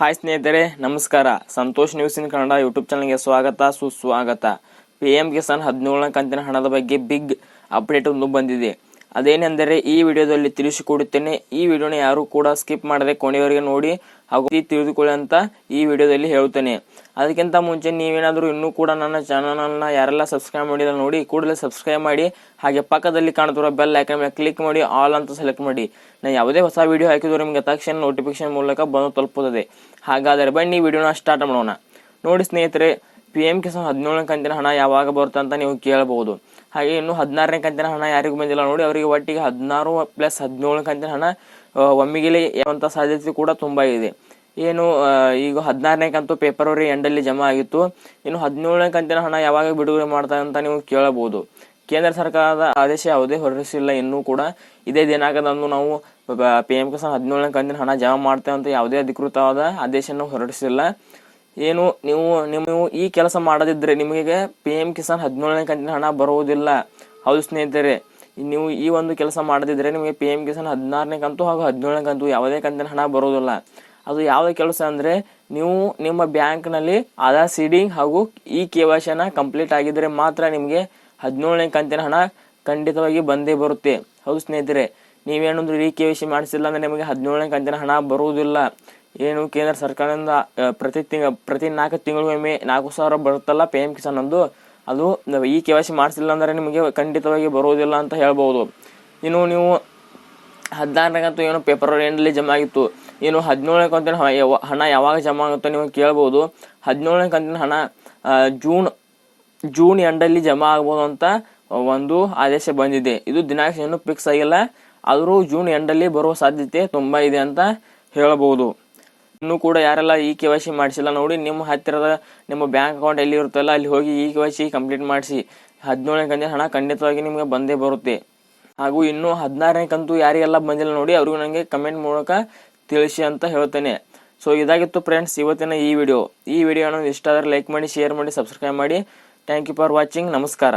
Hi ಸ್ನೇಹಿತರೆ, ನಮಸ್ಕಾರ. Santosh news in Kannada YouTube ಚಾನಲ್ಗೆ ಸ್ವಾಗತ, ಸುಸ್ವಾಗತ. ಪಿ ಎಂ ಕಿಸಾನ್ ಹದಿನೇಳನೇ ಕಂತಿನ ಹಣದ ಬಗ್ಗೆ ಬಿಗ್ ಅಪ್ಡೇಟ್ ಒಂದು ಬಂದಿದೆ. ಅದೇನೆಂದರೆ ಈ ವಿಡಿಯೋದಲ್ಲಿ ತಿಳಿಸಿಕೊಡುತ್ತೇನೆ, ಈ ವಿಡಿಯೋನ ಯಾರು ಕೂಡ ಸ್ಕಿಪ್ ಮಾಡದೆ ಕೊನೆಯವರೆಗೆ ನೋಡಿ ಹಾಗೂ ತಿಳಿದುಕೊಳ್ಳಿ ಅಂತ ಈ ವಿಡಿಯೋದಲ್ಲಿ ಹೇಳುತ್ತೇನೆ. ಅದಕ್ಕಿಂತ ಮುಂಚೆ ನೀವೇನಾದರೂ ಇನ್ನೂ ಕೂಡ ನನ್ನ ಚಾನಲನ್ನು ಯಾರೆಲ್ಲ ಸಬ್ಸ್ಕ್ರೈಬ್ ಮಾಡಿಲ್ಲ ನೋಡಿ, ಕೂಡಲೇ ಸಬ್ಸ್ಕ್ರೈಬ್ ಮಾಡಿ, ಹಾಗೆ ಪಕ್ಕದಲ್ಲಿ ಕಾಣ್ತಿರೋ ಬೆಲ್ ಐಕನ್ ಮೇಲೆ ಕ್ಲಿಕ್ ಮಾಡಿ, ಆಲ್ ಅಂತ ಸೆಲೆಕ್ಟ್ ಮಾಡಿ. ನಾನು ಯಾವುದೇ ಹೊಸ ವಿಡಿಯೋ ಹಾಕಿದ್ರು ನಿಮಗೆ ತಕ್ಷಣ ನೋಟಿಫಿಕೇಶನ್ ಮೂಲಕ ಬಂದು ತಲುಪುತ್ತದೆ. ಹಾಗಾದರೆ ಬನ್ನಿ ವಿಡಿಯೋನ ಸ್ಟಾರ್ಟ್ ಮಾಡೋಣ. ನೋಡಿ ಸ್ನೇಹಿತರೆ ಪಿ ಎಂ ಕಿಸಾನ್ ಹದಿನೇಳನೇ ಕಂತಿನ ಹಣ ಯಾವಾಗ ಬರುತ್ತೆ ಅಂತ ನೀವು ಕೇಳಬಹುದು ಹಾಗೆ ಇನ್ನು ಹದಿನಾರನೇ ಕಂತಿನ ಹಣ ಯಾರಿಗೂ ಬಂದಿಲ್ಲ ನೋಡಿ, ಅವರಿಗೆ ಒಟ್ಟಿಗೆ ಹದಿನಾರು ಪ್ಲಸ್ ಹದಿನೇಳನೇ ಕಂತಿನ ಹಣ ಒಮ್ಮಿಗೆಲೆ ಯಾವಂತ ಸಾಧ್ಯತೆ ಕೂಡ ತುಂಬಾ ಇದೆ. ಏನು ಈಗ ಹದಿನಾರನೇ ಕಂತು ಫೆಬ್ರವರಿ ಎಂಡಲ್ಲಿ ಜಮಾ ಆಗಿತ್ತು. ಇನ್ನು ಹದಿನೇಳನೇ ಕಂತಿನ ಹಣ ಯಾವಾಗ ಬಿಡುಗಡೆ ಮಾಡ್ತಾರೆ ಅಂತ ನೀವು ಕೇಳಬಹುದು. ಕೇಂದ್ರ ಸರ್ಕಾರದ ಆದೇಶ ಯಾವುದೇ ಹೊರಡಿಸಿಲ್ಲ ಇನ್ನೂ ಕೂಡ. ಇದೇ ದಿನಾಂಕದಂದು ನಾವು ಪಿ ಎಂ ಕಿಸಾನ್ ಹದಿನೇಳನೇ ಕಂತಿನ ಹಣ ಜಮಾ ಮಾಡ್ತೇವೆ ಅಂತ ಯಾವುದೇ ಅಧಿಕೃತವಾದ ಆದೇಶವನ್ನು ಹೊರಡಿಸಿಲ್ಲ. ಏನು ನೀವು ನೀವು ಈ ಕೆಲಸ ಮಾಡದಿದ್ರೆ ನಿಮಗೆ ಪಿ ಎಂ ಕಿಸಾನ್ ಹದಿನೇಳನೇ ಕಂತಿನ ಹಣ ಬರುವುದಿಲ್ಲ. ಹೌದು ಸ್ನೇಹಿತರೆ, ನೀವು ಈ ಒಂದು ಕೆಲಸ ಮಾಡದಿದ್ರೆ ನಿಮಗೆ ಪಿ ಎಂ ಕಿಸಾನ್ ಹದಿನಾರನೇ ಕಂತು ಹಾಗೂ ಹದಿನೇಳನೇ ಕಂತು ಯಾವುದೇ ಕಂತಿನ ಹಣ ಬರುವುದಿಲ್ಲ. ಅದು ಯಾವುದೇ ಕೆಲಸ ಅಂದರೆ ನೀವು ನಿಮ್ಮ ಬ್ಯಾಂಕ್ನಲ್ಲಿ ಆಧಾರ್ ಸೀಡಿಂಗ್ ಹಾಗೂ ಈ ಕೆ ವೈ ಕಂಪ್ಲೀಟ್ ಆಗಿದ್ದರೆ ಮಾತ್ರ ನಿಮಗೆ ಹದಿನೇಳನೇ ಕಂತಿನ ಹಣ ಖಂಡಿತವಾಗಿ ಬಂದೇ ಬರುತ್ತೆ. ಹೌದು ಸ್ನೇಹಿತರೆ ನೀವೇನೊಂದು ಈ ಕೆ ವೈ ಸಿ ಮಾಡಿಸಿಲ್ಲ ಅಂದ್ರೆ ನಿಮಗೆ ಹದಿನೇಳನೇ ಕಂತಿನ ಹಣ ಬರುವುದಿಲ್ಲ. ಏನು ಕೇಂದ್ರ ಸರ್ಕಾರದಿಂದ ಪ್ರತಿ ತಿಂಗ, ಪ್ರತಿ ನಾಲ್ಕು ತಿಂಗಳಿಗೊಮ್ಮೆ ನಾಲ್ಕು ಸಾವಿರ ಬರುತ್ತಲ್ಲ ಪಿ ಎಂ ಕಿಸಾನ್ ಅಂದು ಅದು ಈ ಕೆ ವೈ ಸಿ ಮಾಡಿಸಿಲ್ಲ ಅಂದರೆ ನಿಮಗೆ ಖಂಡಿತವಾಗಿ ಬರುವುದಿಲ್ಲ ಅಂತ ಹೇಳ್ಬೋದು. ಇನ್ನು ನೀವು ಹದಿನಾರನೇಗಂತೂ ಏನು ಪೇಪರ್ ಎಂಡಲ್ಲಿ ಜಮಾ ಆಗಿತ್ತು? ಏನು ಹದಿನೇಳನೇ ಕಂತಿನ ಹಣ ಯಾವಾಗ ಜಮಾ ಆಗುತ್ತೋ ನೀವು ಕೇಳ್ಬೋದು. ಹದಿನೇಳನೇ ಕಂತಿನ ಹಣ ಜೂನ್ ಜೂನ್ ಎಂಡಲ್ಲಿ ಜಮಾ ಆಗ್ಬೋದು ಅಂತ ಒಂದು ಆದೇಶ ಬಂದಿದೆ. ಇದು ದಿನಾಂಕ ಏನು ಫಿಕ್ಸ್ ಆಗಿಲ್ಲ. ಆದರೂ ಜೂನ್ ಎಂಡಲ್ಲಿ ಬರುವ ಸಾಧ್ಯತೆ ತುಂಬ ಇದೆ ಅಂತ ಹೇಳಬಹುದು ಇನ್ನು ಕೂಡ ಯಾರೆಲ್ಲ ಈ ಕೆ ವೈ ಸಿ ಮಾಡಿಸಿಲ್ಲ, ನೋಡಿ ನಿಮ್ಮ ಹತ್ತಿರದ ನಿಮ್ಮ ಬ್ಯಾಂಕ್ ಅಕೌಂಟ್ ಎಲ್ಲಿ ಇರುತ್ತಲ್ಲ ಅಲ್ಲಿ ಹೋಗಿ ಈ ಕೆ ವೈ ಸಿ ಕಂಪ್ಲೀಟ್ ಮಾಡಿಸಿ. ಹದಿನೇಳನೇ ಕಂತಿನ ಹಣ ಖಂಡಿತವಾಗಿ ನಿಮಗೆ ಬಂದೇ ಬರುತ್ತೆ. ಹಾಗೂ ಇನ್ನೂ ಹದಿನಾರನೇ ಕಂತು ಯಾರಿಗೆಲ್ಲ ಬಂದಿಲ್ಲ ನೋಡಿ, ಅವ್ರಿಗೂ ನನಗೆ ಕಮೆಂಟ್ ಮೂಲಕ ತಿಳಿಸಿ ಅಂತ ಹೇಳ್ತೇನೆ. ಸೊ ಇದಾಗಿತ್ತು ಫ್ರೆಂಡ್ಸ್ ಇವತ್ತಿನ ಈ ವಿಡಿಯೋ ಈ ವಿಡಿಯೋ ಅನ್ನೋದು ಇಷ್ಟ ಆದರೆ ಲೈಕ್ ಮಾಡಿ ಶೇರ್ ಮಾಡಿ ಸಬ್ಸ್ಕ್ರೈಬ್ ಮಾಡಿ. ಥ್ಯಾಂಕ್ ಯು ಫಾರ್ ವಾಚಿಂಗ್ ನಮಸ್ಕಾರ.